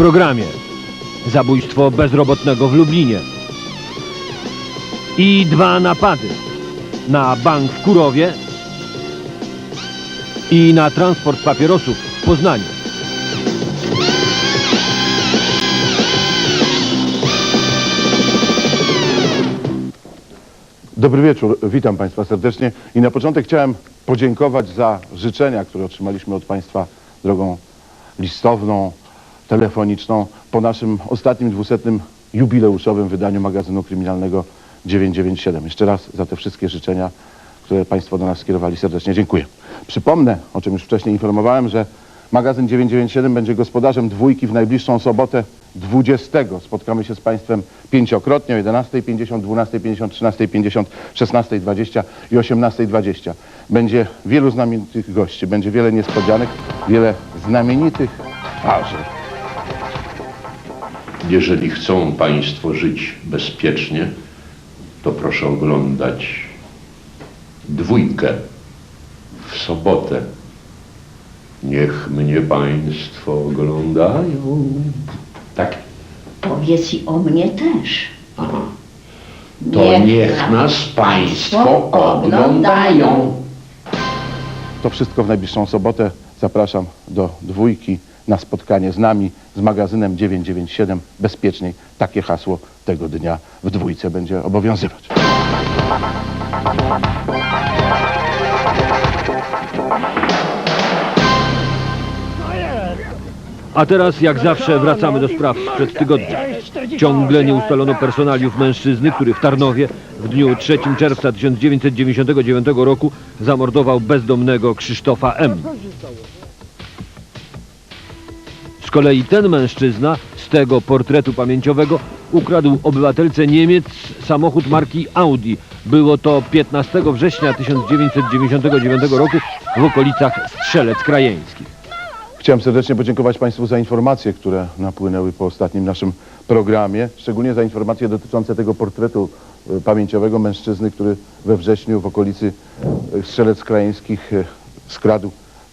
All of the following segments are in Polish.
Programie. Zabójstwo bezrobotnego w Lublinie. I dwa napady. Na bank w Kurowie i na transport papierosów w Poznaniu. Dobry wieczór, witam Państwa serdecznie. I na początek chciałem podziękować za życzenia, które otrzymaliśmy od Państwa drogą listowną, telefoniczną po naszym ostatnim 200. jubileuszowym wydaniu magazynu kryminalnego 997. Jeszcze raz za te wszystkie życzenia, które Państwo do nas skierowali serdecznie dziękuję. Przypomnę, o czym już wcześniej informowałem, że magazyn 997 będzie gospodarzem dwójki w najbliższą sobotę 20. Spotkamy się z Państwem pięciokrotnie o 11.50, 12.50, 13.50, 16.20 i 18.20. Będzie wielu znamienitych gości, będzie wiele niespodzianek, wiele znamienitych twarzy. Jeżeli chcą Państwo żyć bezpiecznie, to proszę oglądać dwójkę w sobotę. Niech mnie Państwo oglądają. Tak? Powiedz i o mnie też. Aha. To niech nas Państwo oglądają. To wszystko w najbliższą sobotę. Zapraszam do dwójki na spotkanie z nami, z magazynem 997 bezpieczniej. Takie hasło tego dnia w dwójce będzie obowiązywać. A teraz, jak zawsze, wracamy do spraw sprzed tygodnia. Ciągle nie ustalono personaliów mężczyzny, który w Tarnowie w dniu 3 czerwca 1999 roku zamordował bezdomnego Krzysztofa M. Z kolei ten mężczyzna z tego portretu pamięciowego ukradł obywatelce Niemiec samochód marki Audi. Było to 15 września 1999 roku w okolicach Strzelec Krajeńskich. Chciałem serdecznie podziękować Państwu za informacje, które napłynęły po ostatnim naszym programie, szczególnie za informacje dotyczące tego portretu e, pamięciowego mężczyzny, który we wrześniu w okolicy e, Strzelec Krajeńskich e, skradł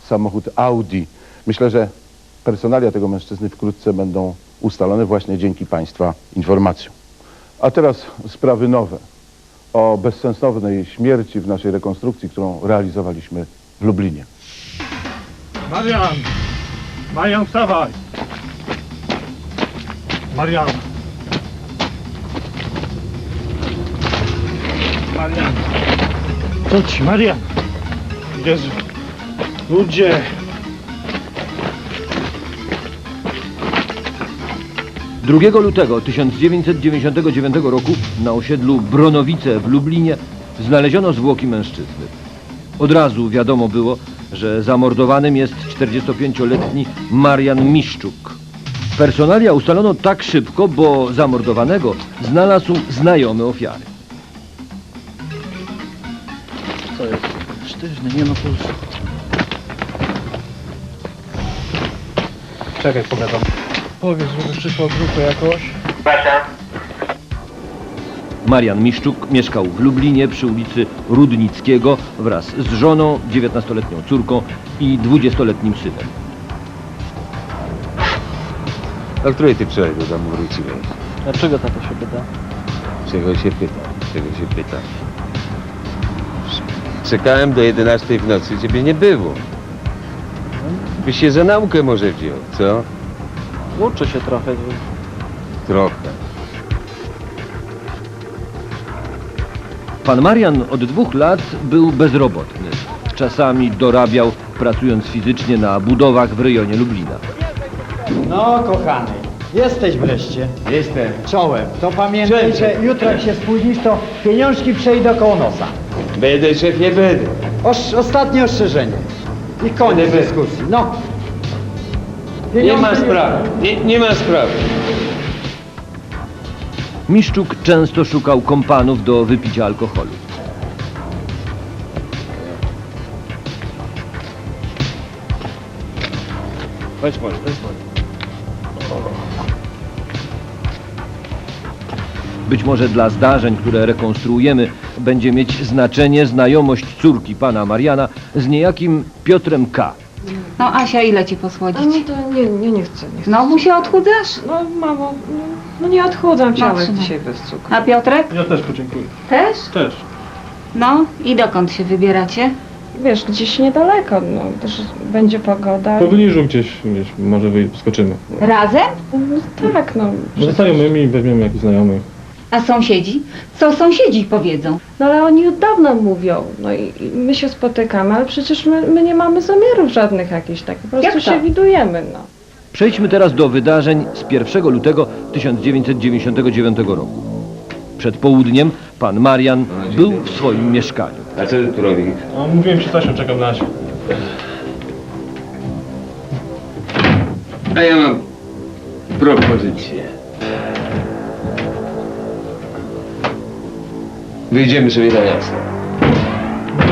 samochód Audi. Myślę, że personalia tego mężczyzny wkrótce będą ustalone właśnie dzięki Państwa informacjom. A teraz sprawy nowe o bezsensownej śmierci w naszej rekonstrukcji, którą realizowaliśmy w Lublinie. Marian! Marian, wstawaj! Marian! Marian! Co ci, Marian? Jezu! Ludzie! Drugiego lutego 1999 roku na osiedlu Bronowice w Lublinie znaleziono zwłoki mężczyzny. Od razu wiadomo było, że zamordowanym jest 45-letni Marian Miszczuk. Personalia ustalono tak szybko, bo zamordowanego znalazł znajomy ofiary. Co jest? Sztywny, nie ma pulsu. Czekaj, pogadam. Powiedz, żeby przyszła grupę jakoś. Marian Miszczuk mieszkał w Lublinie przy ulicy Rudnickiego wraz z żoną, 19-letnią córką i 20-letnim synem. O której ty wczoraj do domu wróciłeś? Dlaczego tato się pyta? Czego się pyta? Czego się pyta? Czekałem do 11 w nocy, ciebie nie było. Byś się za naukę może wziął, co? Uczę się trochę. Trochę. Pan Marian od dwóch lat był bezrobotny. Czasami dorabiał, pracując fizycznie na budowach w rejonie Lublina. No, kochany, jesteś wreszcie. Jestem. Czołem. To pamiętaj, że jutro jak się spóźnisz, to pieniążki przejdą koło nosa. Będę szef, nie będę. Osz, ostatnie ostrzeżenie. I koniec Będę. dyskusji. No. Nie ma sprawy. Nie, nie ma sprawy. Miszczuk często szukał kompanów do wypicia alkoholu. Weź może, może. Być może dla zdarzeń, które rekonstruujemy, będzie mieć znaczenie znajomość córki pana Mariana z niejakim Piotrem K. No Asia, ile cię A posłodzić? no to nie, nie, nie chcę, nie chcę. Znowu się odchudzasz? No mamo, no, no nie odchudzam ciała trzymaj. dzisiaj bez cukru. A Piotrek? Ja też podziękuję. Też? Też. No i dokąd się wybieracie? Wiesz, gdzieś niedaleko, no też będzie pogoda. Pobliżu gdzieś, gdzieś może wyskoczymy. Razem? No, tak, no. Ze znajomymi weźmiemy jakichś znajomych. A sąsiedzi? Co sąsiedzi powiedzą? No ale oni od dawna mówią, no i, i my się spotykamy, ale przecież my, my nie mamy zamiarów żadnych jakichś tak, po prostu Jak to? się widujemy, no. Przejdźmy teraz do wydarzeń z 1 lutego 1999 roku. Przed południem pan Marian był w swoim mieszkaniu. A co ty tu robisz? A mówiłem ci Stasiu, czekam na Asię. A ja mam propozycję. Wyjdziemy sobie na miasto.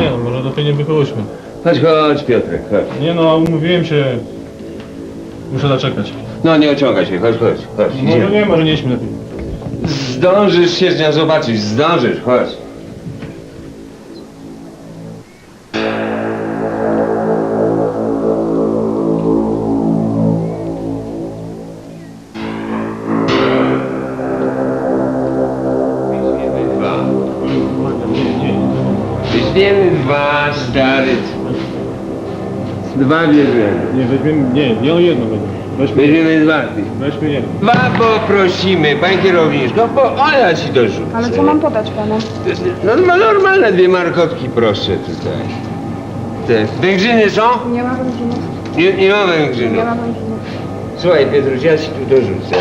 Nie no, może lepiej nie wychodźmy. Chodź, chodź Piotrek, chodź. Nie no, umówiłem się. Muszę zaczekać. No nie ociągaj się, chodź, chodź, chodź. Może idziemy. nie, może nie idźmy lepiej. Zdążysz się z nią zobaczyć, zdążysz, chodź. Dwa bierzemy. Nie, weźmiemy, nie, nie o jedno będę. Weźmy, Weźmiemy dwa. weźmy jedno. Dwa poprosimy, panie kierowniczko, bo ona ci dorzucę. Ale co mam podać panu? No, no normalne dwie markotki proszę tutaj. Te węgrzyny są? Nie ma węgrzynów, Nie, nie ma węgrzynów. węgrzynów. Słuchaj Piotruś, ja ci tu dorzucę.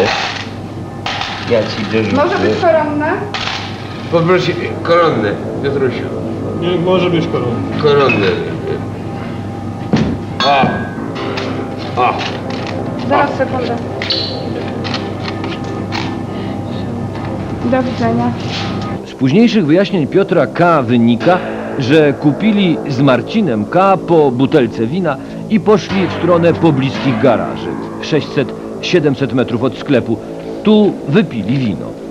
Ja ci dorzucę. koronne? Poprosi koronne, Piotrusiu. Nie, może być koron. Koronne. O! O! Zaraz sekundę. Do widzenia. Z późniejszych wyjaśnień Piotra K. wynika, że kupili z Marcinem K. po butelce wina i poszli w stronę pobliskich garaży. 600-700 metrów od sklepu. Tu wypili wino.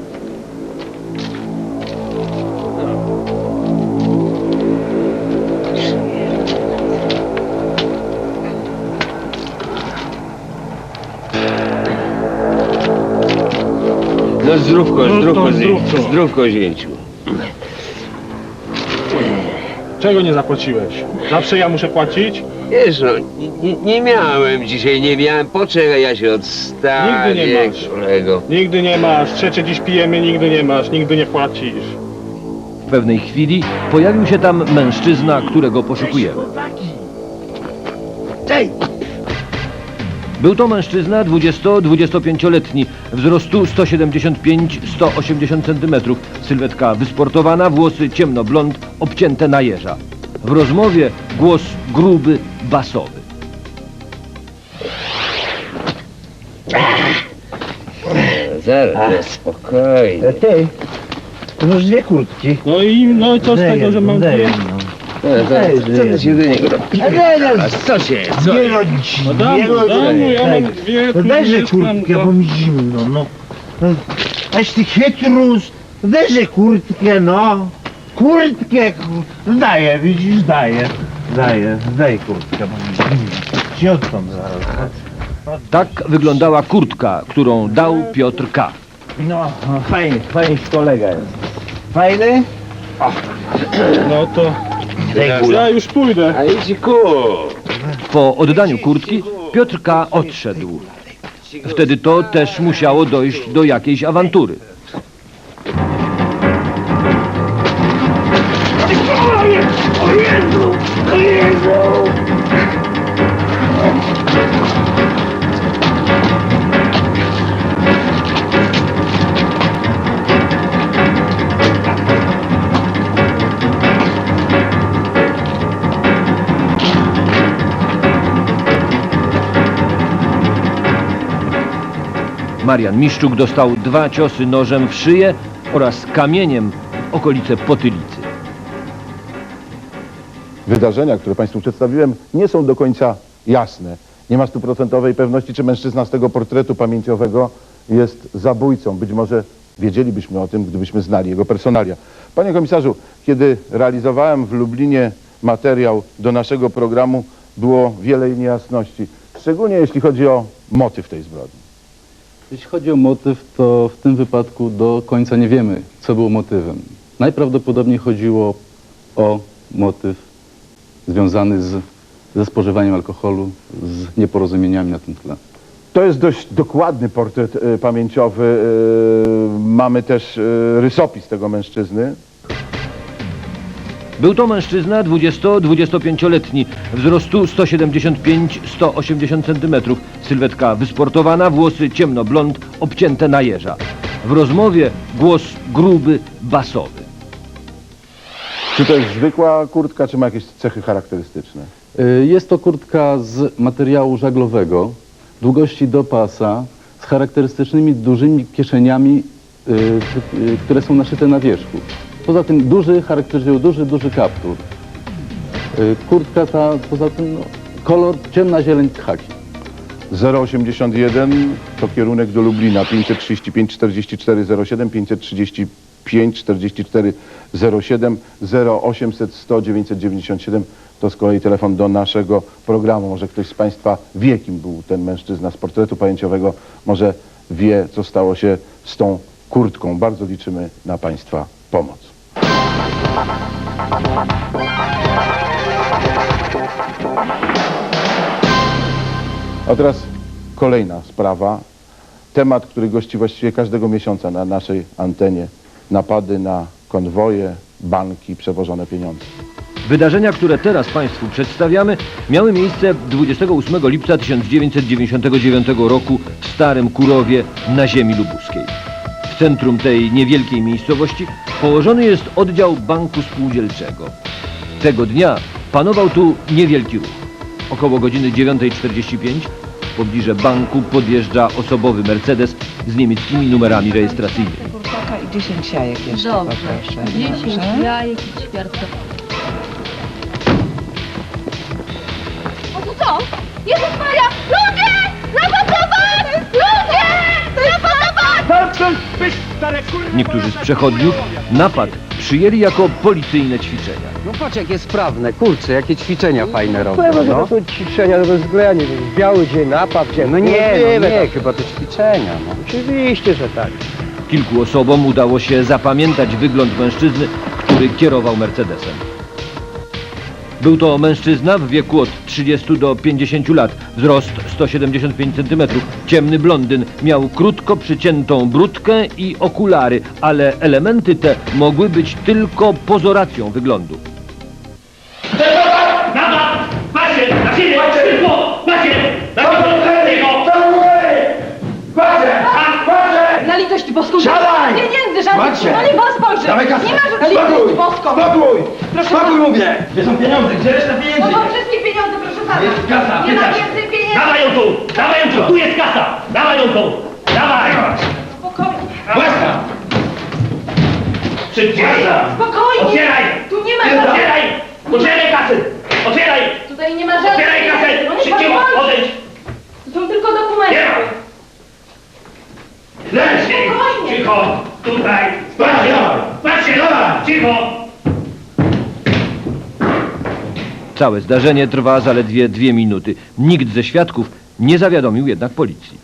No zdrówko, No to zdrówko, zdrówko. zdrówko, zdrówko zięciu. Czego nie zapłaciłeś? Zawsze ja muszę płacić? Wiesz no, nie, nie miałem dzisiaj, nie miałem, poczekaj, ja się odstawię, Nigdy nie masz. kolego. Nigdy nie masz. Trzecie dziś pijemy, nigdy nie masz, nigdy nie płacisz. W pewnej chwili pojawił się tam mężczyzna, którego poszukujemy. Był to mężczyzna 20-25-letni, wzrostu 175-180 cm, sylwetka wysportowana, włosy ciemnoblond, obcięte na jeża. W rozmowie głos gruby, basowy. Zaraz, spokojnie. Ty, to masz dwie kurtki. No i no i co z tego, że mam dwie? No, to, co ty się do niego A co się, co? Nie rodzić, No dam, nie dam mu, rodzić. ja mam dwie, No dajże kurtkę, bo mi zimno, no. no. Aś ty chytrus, dajże kurtkę, no. Kurtkę, kur- no daję, widzisz, daję. Daję, daj kurtkę, bo mi zimno. Ci odtąd zaraz. Tak wyglądała kurtka, którą dał Piotr K. No, no fajny, fajny kolega jest. Fajny? No to Daj ja już pójdę. A idź. Po oddaniu kurtki Piotr K. odszedł. Wtedy to też musiało dojść do jakiejś awantury. Marian Miszczuk dostał dwa ciosy nożem w szyję oraz kamieniem w okolice potylicy. Wydarzenia, które Państwu przedstawiłem, nie są do końca jasne. Nie ma stuprocentowej pewności, czy mężczyzna z tego portretu pamięciowego jest zabójcą. Być może wiedzielibyśmy o tym, gdybyśmy znali jego personalia. Panie komisarzu, kiedy realizowałem w Lublinie materiał do naszego programu, było wiele niejasności, szczególnie jeśli chodzi o motyw tej zbrodni. Jeśli chodzi o motyw, to w tym wypadku do końca nie wiemy, co było motywem. Najprawdopodobniej chodziło o motyw związany z, ze spożywaniem alkoholu, z nieporozumieniami na tym tle. To jest dość dokładny portret e, pamięciowy. e, Mamy też e, rysopis tego mężczyzny. Był to mężczyzna 20-25-letni, wzrostu 175-180 cm, sylwetka wysportowana, włosy ciemnoblond, obcięte na jeża. W rozmowie głos gruby, basowy. Czy to jest zwykła kurtka, czy ma jakieś cechy charakterystyczne? Y, Jest to kurtka z materiału żaglowego, długości do pasa, z charakterystycznymi dużymi kieszeniami, y, y, które są naszyte na wierzchu. Poza tym duży, charakteryzują duży, duży kaptur. Y, Kurtka ta, poza tym no, kolor ciemna zieleń khaki. 081 to kierunek do Lublina 535 44 07 535 44 07 0800 100 997 to z kolei telefon do naszego programu. Może ktoś z Państwa wie, kim był ten mężczyzna z portretu pamięciowego, może wie, co stało się z tą kurtką. Bardzo liczymy na Państwa pomoc. A teraz kolejna sprawa. Temat, który gości właściwie każdego miesiąca na naszej antenie. Napady na konwoje, banki, przewożone pieniądze. Wydarzenia, które teraz Państwu przedstawiamy, miały miejsce 28 lipca 1999 roku w Starym Kurowie na ziemi lubuskiej. W centrum tej niewielkiej miejscowości położony jest oddział Banku Spółdzielczego. Tego dnia panował tu niewielki ruch. Około godziny 9.45 w pobliże banku podjeżdża osobowy Mercedes z niemieckimi numerami rejestracyjnymi. Kurczaka i 10 jajek jeszcze. Dobrze. poproszę. 10 Dobrze. jajek i ćwiartka. O to co? Jezus Maria! Ludzie! Niektórzy z przechodniów napad przyjęli jako policyjne ćwiczenia. No patrz jakie sprawne, kurczę, jakie ćwiczenia fajne robią. Powiem, że No, to ćwiczenia do względu. Biały dzień, napad dzień. no nie, no nie, chyba to ćwiczenia. No. Oczywiście, że tak. Kilku osobom udało się zapamiętać wygląd mężczyzny, który kierował Mercedesem. Był to mężczyzna w wieku od 30 do 50 lat, wzrost 175 cm, ciemny blondyn, miał krótko przyciętą brudkę i okulary, ale elementy te mogły być tylko pozoracją wyglądu. Boską! Siadaj! Pieniędzy żadnych! No nie pan spojrzy! Dawaj kasę! Nie ma litość boską! Spokój! Proszę Spokój mówię! Gdzie są pieniądze? Gdzie reszta No pieniędzy? to wszystkie pieniądze, proszę pana! Jest kasa, Nie ma pytasz. więcej pieniędzy! Dawaj ją tu! Dawaj ją tu! Tu jest kasa! Dawaj ją tu! Dawaj! Spokojnie! Łezka! Szybciej! Spokojnie! Otwieraj! Tu nie ma żadnych... Otwieraj! Otwieraj kasy! Otwieraj! Tutaj nie ma żadnych Otwieraj kasę! pieniędzy! No nie Szybciej! pan! Odejdź! To są tylko dokumenty! Nie ma! Spokojnie. Cicho! Tutaj! Patrzcie! Patrzcie! Cicho! Całe zdarzenie trwa zaledwie dwie minuty. Nikt ze świadków nie zawiadomił jednak policji.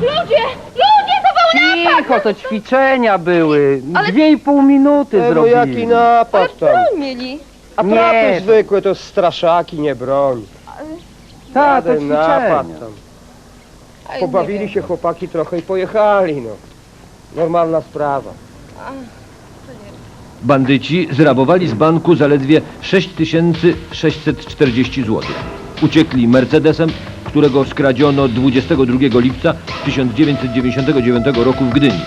Ludzie! Ludzie! To był napad! Cicho, to ćwiczenia były. Ale- Dwie i pół minuty No zrobili. jaki napad tam? mieli! A Nie. trapy zwykłe to straszaki, nie broń. Tak, to Żaden napad tam. Pobawili się chłopaki trochę i pojechali, no. Normalna sprawa. Bandyci zrabowali z banku zaledwie 6640 zł. Uciekli Mercedesem, którego skradziono 22 lipca 1999 roku w Gdyni.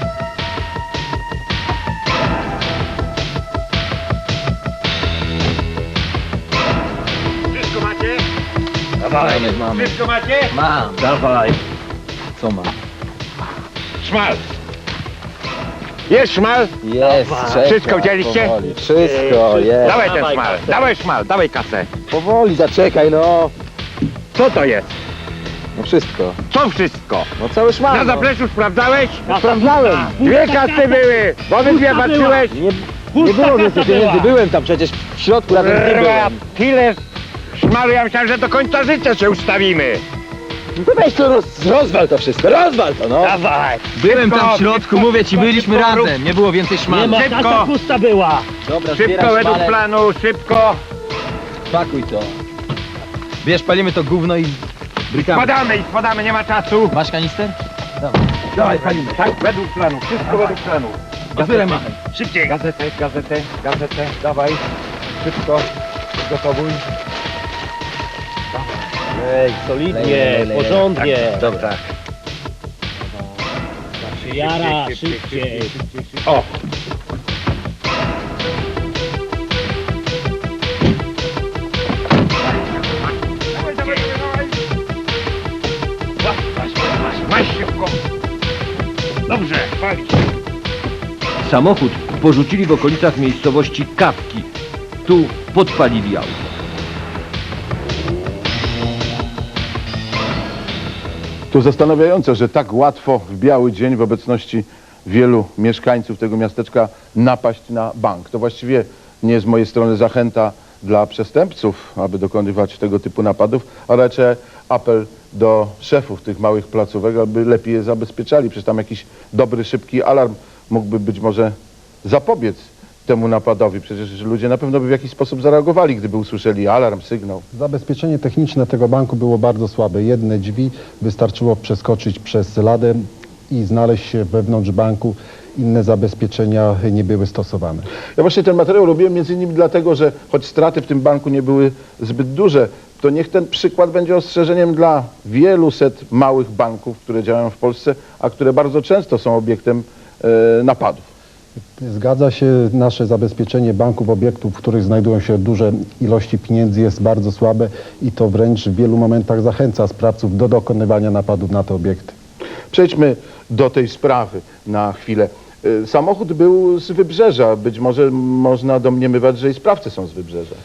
Wszystko macie? Dawaj. Szmal! Jest szmal? Jest, Wszystko wzięliście? Wszystko, jest. Dawaj ten szmal, dawaj szmal, dawaj kasę. Powoli, zaczekaj no. Co to jest? No wszystko. Co wszystko? No cały szmal. Na no. zapleczu sprawdzałeś? Sprawdzałem. Dwie kasy były, bo wy dwie patrzyłeś. Nie, Nie było więcej pieniędzy, byłem tam przecież w środku razem z nim byłem. Tyle szmalu, ja myślałem, że do końca życia się ustawimy. No weź to roz, rozwal to wszystko, rozwal to no. Dawaj. Byłem tam w środku, mówię ci, byliśmy razem, nie było więcej Nie ma, Szybko. kasa pusta była. Dobra, Szybko według planu, szybko. pakuj to. Wiesz, palimy to gówno i brykamy. Spadamy i spadamy, nie ma czasu. Masz kanister? Dawaj, palimy. Tak, według planu, wszystko według planu. Otwieramy. Szybciej. Gazetę, gazetę, gazetę, dawaj. Szybko, gotowuj. Ej, solidnie, porządnie. Dobra. Jara, szybciej. O, Masz szybko. Dobrze, palić. Samochód porzucili w okolicach miejscowości Kawki. Tu podpalili auto. To zastanawiające, że tak łatwo w biały dzień w obecności wielu mieszkańców tego miasteczka napaść na bank. To właściwie nie z mojej strony zachęta dla przestępców, aby dokonywać tego typu napadów, a raczej apel do szefów tych małych placówek, aby lepiej je zabezpieczali. Przecież tam jakiś dobry, szybki alarm mógłby być może zapobiec temu napadowi. Przecież ludzie na pewno by w jakiś sposób zareagowali, gdyby usłyszeli alarm, sygnał. Zabezpieczenie techniczne tego banku było bardzo słabe. Jedne drzwi wystarczyło przeskoczyć przez ladę i znaleźć się wewnątrz banku. Inne zabezpieczenia nie były stosowane. Ja właśnie ten materiał robiłem między innymi dlatego, że choć straty w tym banku nie były zbyt duże, to niech ten przykład będzie ostrzeżeniem dla wielu set małych banków, które działają w Polsce, a które bardzo często są obiektem e, napadów. Zgadza się, nasze zabezpieczenie banków, obiektów, w których znajdują się duże ilości pieniędzy jest bardzo słabe i to wręcz w wielu momentach zachęca sprawców do dokonywania napadów na te obiekty. Przejdźmy do tej sprawy na chwilę. E, Samochód był z wybrzeża. Być może można domniemywać, że i sprawcy są z wybrzeża.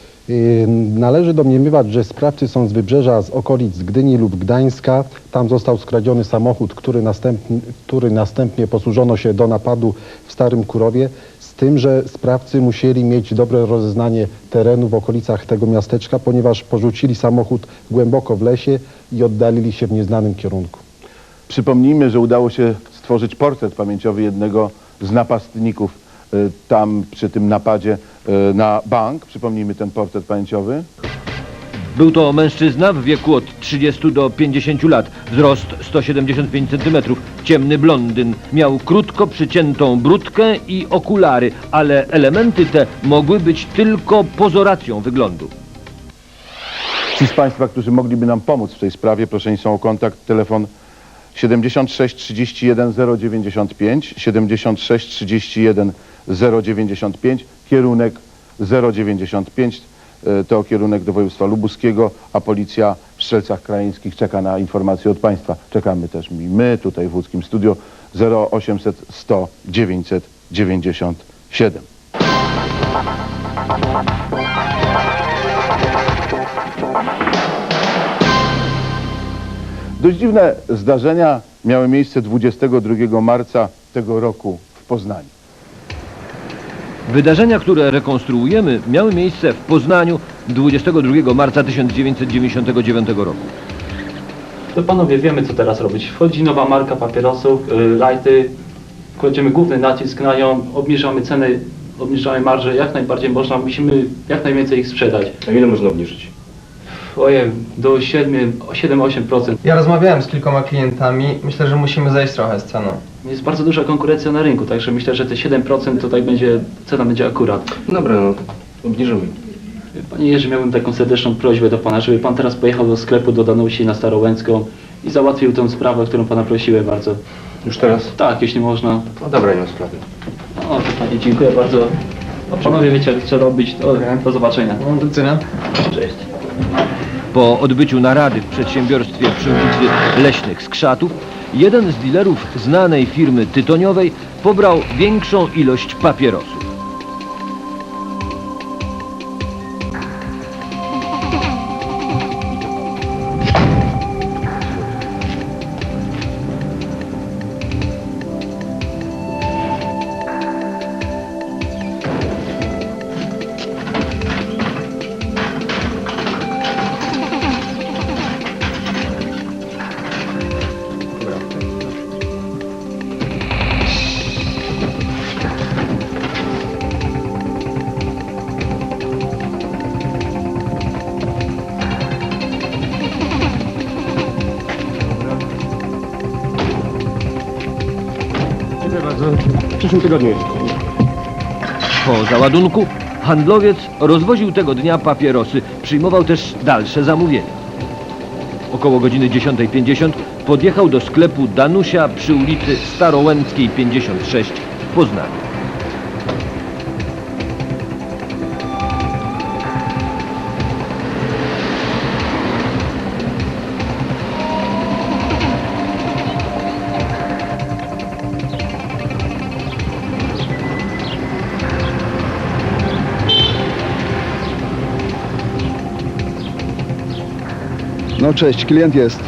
Należy domniemywać, że sprawcy są z wybrzeża, z okolic Gdyni lub Gdańska. Tam został skradziony samochód, który, następnie, który następnie posłużono się do napadu w Starym Kurowie. Z tym, że sprawcy musieli mieć dobre rozeznanie terenu w okolicach tego miasteczka, ponieważ porzucili samochód głęboko w lesie i oddalili się w nieznanym kierunku. Przypomnijmy, że udało się stworzyć portret pamięciowy jednego z napastników tam przy tym napadzie e, na bank. Przypomnijmy ten portret pamięciowy. Był to mężczyzna w wieku od 30 do 50 lat, wzrost 175 cm, ciemny blondyn. Miał krótko przyciętą brudkę i okulary, ale elementy te mogły być tylko pozoracją wyglądu. Ci z Państwa, którzy mogliby nam pomóc w tej sprawie, proszę są o kontakt telefon 76 31 095, 76 31 095, kierunek 095, e, to kierunek do województwa lubuskiego, a policja w Strzelcach Krajeńskich czeka na informacje od Państwa. Czekamy też i my tutaj w łódzkim studio 0800 100 997. Dość dziwne zdarzenia miały miejsce 22 marca tego roku w Poznaniu. Wydarzenia, które rekonstruujemy, miały miejsce w Poznaniu 22 marca 1999 roku. To panowie, wiemy co teraz robić. Wchodzi nowa marka papierosów, y, lighty, kładziemy główny nacisk na nią, obniżamy ceny, obniżamy marże jak najbardziej można, musimy jak najwięcej ich sprzedać. A ile można obniżyć? Ojej, do 7, 7-8%. Ja rozmawiałem z kilkoma klientami. Myślę, że musimy zejść trochę z ceną. Jest bardzo duża konkurencja na rynku, także myślę, że te 7% tutaj będzie, cena będzie akurat. Dobra, no, obniżymy. Panie Jerzy, miałbym taką serdeczną prośbę do pana, żeby pan teraz pojechał do sklepu do Danusi na Starołęcką i załatwił tę sprawę, o którą pana prosiłem bardzo. Już teraz? Tak, jeśli można. No dobra, nie ma sprawy. O, to panie, dziękuję bardzo. No, panowie wiecie, trzeba robić. Do, do zobaczenia. No, do cena. Cześć. Po odbyciu narady w przedsiębiorstwie przy ulicy Leśnych Skrzatów, jeden z dealerów znanej firmy tytoniowej pobrał większą ilość papierosów. Po załadunku handlowiec rozwoził tego dnia papierosy, przyjmował też dalsze zamówienia. Około godziny 10.50 podjechał do sklepu Danusia przy ulicy Starołęckiej 56 w Poznaniu. Cześć, klient jest.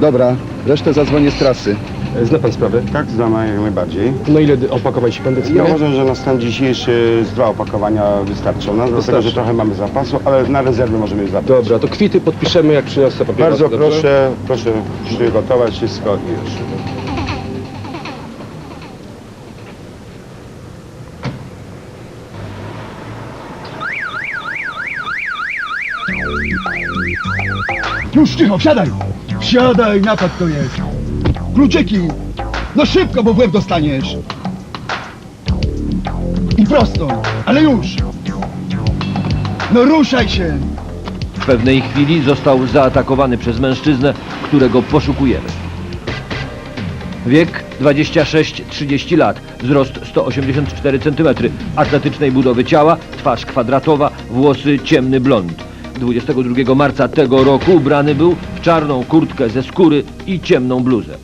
Dobra, resztę zadzwonię z trasy. Zna pan sprawę? Tak, znam jak najbardziej. No ile opakowań się pan Ja decyduje? uważam, że na stan dzisiejszy z dwa opakowania wystarczą nam, dlatego że trochę mamy zapasu, ale na rezerwę możemy je zabrać. Dobra, to kwity podpiszemy jak przyniosę papierosy. Bardzo dobrze? proszę, proszę przygotować wszystko i już. Już cicho, wsiadaj! Wsiadaj, napad to jest! Kluczyki! No szybko, bo w łeb dostaniesz! I prosto, ale już! No ruszaj się! W pewnej chwili został zaatakowany przez mężczyznę, którego poszukujemy. Wiek 26-30 lat, wzrost 184 cm, atletycznej budowy ciała, twarz kwadratowa, włosy ciemny blond. 22 marca tego roku ubrany był w czarną kurtkę ze skóry i ciemną bluzę.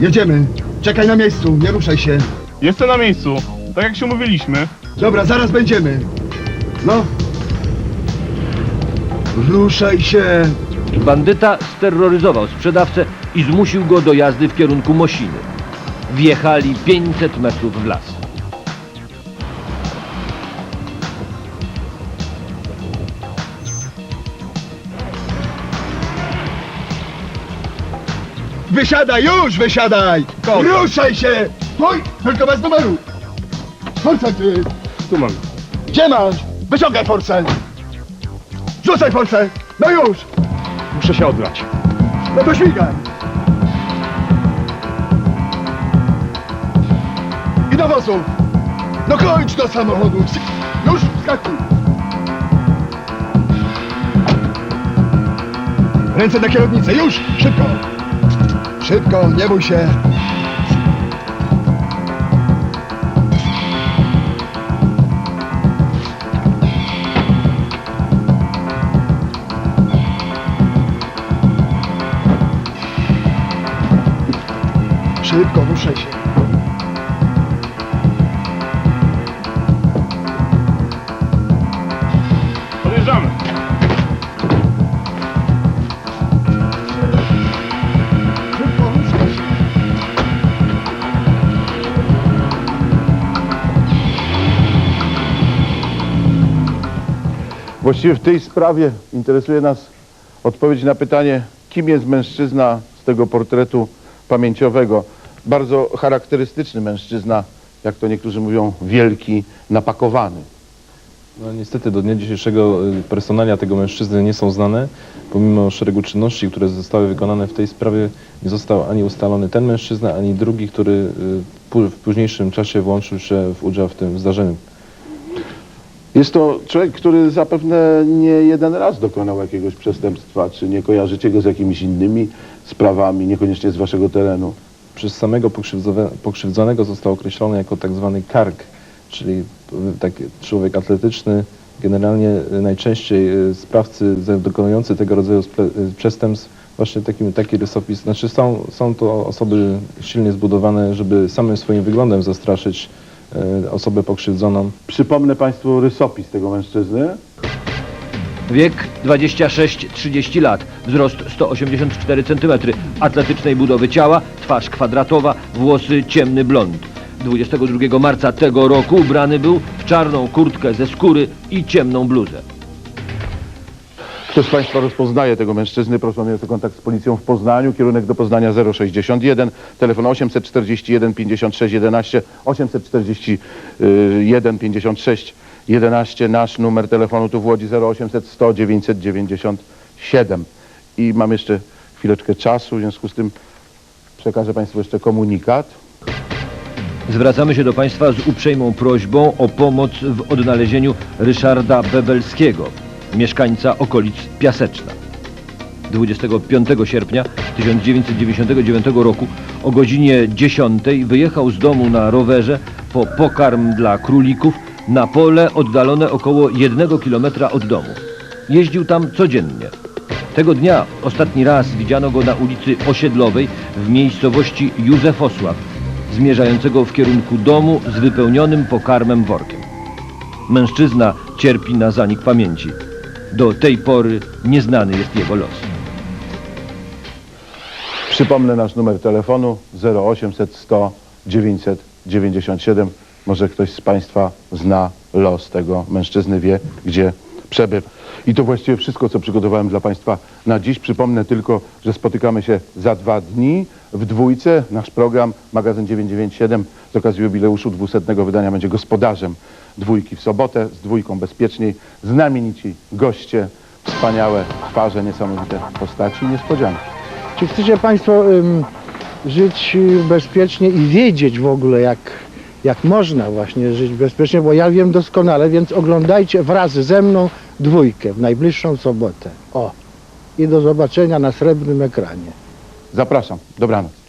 Jedziemy! Czekaj na miejscu, nie ruszaj się! Jestem na miejscu, tak jak się umówiliśmy. Dobra, zaraz będziemy! No! Ruszaj się! Bandyta steroryzował sprzedawcę i zmusił go do jazdy w kierunku Mosiny. Wjechali 500 metrów w las. Wysiadaj, już wysiadaj! Ruszaj się! Stój! Tylko bez numeru! Forcel ty! Tu mam. Gdzie masz? Wyciągaj forcel! Rzucaj forcel! No już! Muszę się odlać. No to śmigaj! I do wozu! No kończ do samochodu! Już skakuj! Ręce na kierownicę, już! Szybko! Szybko, nie bój się! Szybko, ruszaj się. Właściwie w tej sprawie interesuje nas odpowiedź na pytanie, kim jest mężczyzna z tego portretu pamięciowego. Bardzo charakterystyczny mężczyzna, jak to niektórzy mówią, wielki, napakowany. No niestety do dnia dzisiejszego y, personalia tego mężczyzny nie są znane. Pomimo szeregu czynności, które zostały wykonane w tej sprawie, nie został ani ustalony ten mężczyzna, ani drugi, który y, w późniejszym czasie włączył się w udział w tym zdarzeniu. Jest to człowiek, który zapewne nie jeden raz dokonał jakiegoś przestępstwa. Czy nie kojarzycie go z jakimiś innymi sprawami, niekoniecznie z waszego terenu? Przez samego pokrzywdzonego został określony jako tak zwany kark, czyli y, taki człowiek atletyczny, generalnie y, najczęściej y, sprawcy dokonujący tego rodzaju przestępstw właśnie taki, rysopis, znaczy są, są to osoby silnie zbudowane, żeby samym swoim wyglądem zastraszyć osobę pokrzywdzoną. Przypomnę Państwu rysopis tego mężczyzny. Wiek 26-30 lat, wzrost 184 cm, atletycznej budowy ciała, twarz kwadratowa, włosy ciemny blond. 22 marca tego roku ubrany był w czarną kurtkę ze skóry i ciemną bluzę. Kto z Państwa rozpoznaje tego mężczyzny, proszę o mnie o kontakt z policją w Poznaniu, kierunek do Poznania 061, telefon 841 56 11, 841 56 11, nasz numer telefonu tu w Łodzi 0800 100 997. I mam jeszcze chwileczkę czasu, w związku z tym przekażę Państwu jeszcze komunikat. Zwracamy się do Państwa z uprzejmą prośbą o pomoc w odnalezieniu Ryszarda Bebelskiego, mieszkańca okolic Piaseczna. 25 sierpnia 1999 roku o godzinie 10 wyjechał z domu na rowerze po pokarm dla królików na pole oddalone około 1 km od domu. Jeździł tam codziennie. Tego dnia ostatni raz widziano go na ulicy Osiedlowej w miejscowości Józefosław, zmierzającego w kierunku domu z wypełnionym pokarmem workiem. Mężczyzna cierpi na zanik pamięci. Do tej pory nieznany jest jego los. Przypomnę nasz numer telefonu 0800 100 997. Może ktoś z Państwa zna los tego mężczyzny, wie gdzie przebywa. I to właściwie wszystko, co przygotowałem dla Państwa na dziś. Przypomnę tylko, że spotykamy się za dwa dni w dwójce. Nasz program, magazyn 997 z okazji jubileuszu 200 wydania będzie gospodarzem dwójki w sobotę. Z dwójką bezpieczniej. Znamienici goście, wspaniałe twarze, niesamowite postaci i niespodzianki. Czy chcecie Państwo ym, żyć y, bezpiecznie i wiedzieć w ogóle, jak, jak można właśnie żyć bezpiecznie? Bo ja wiem doskonale, więc oglądajcie wraz ze mną dwójkę w najbliższą sobotę. O, i do zobaczenia na srebrnym ekranie. Zapraszam. Dobranoc.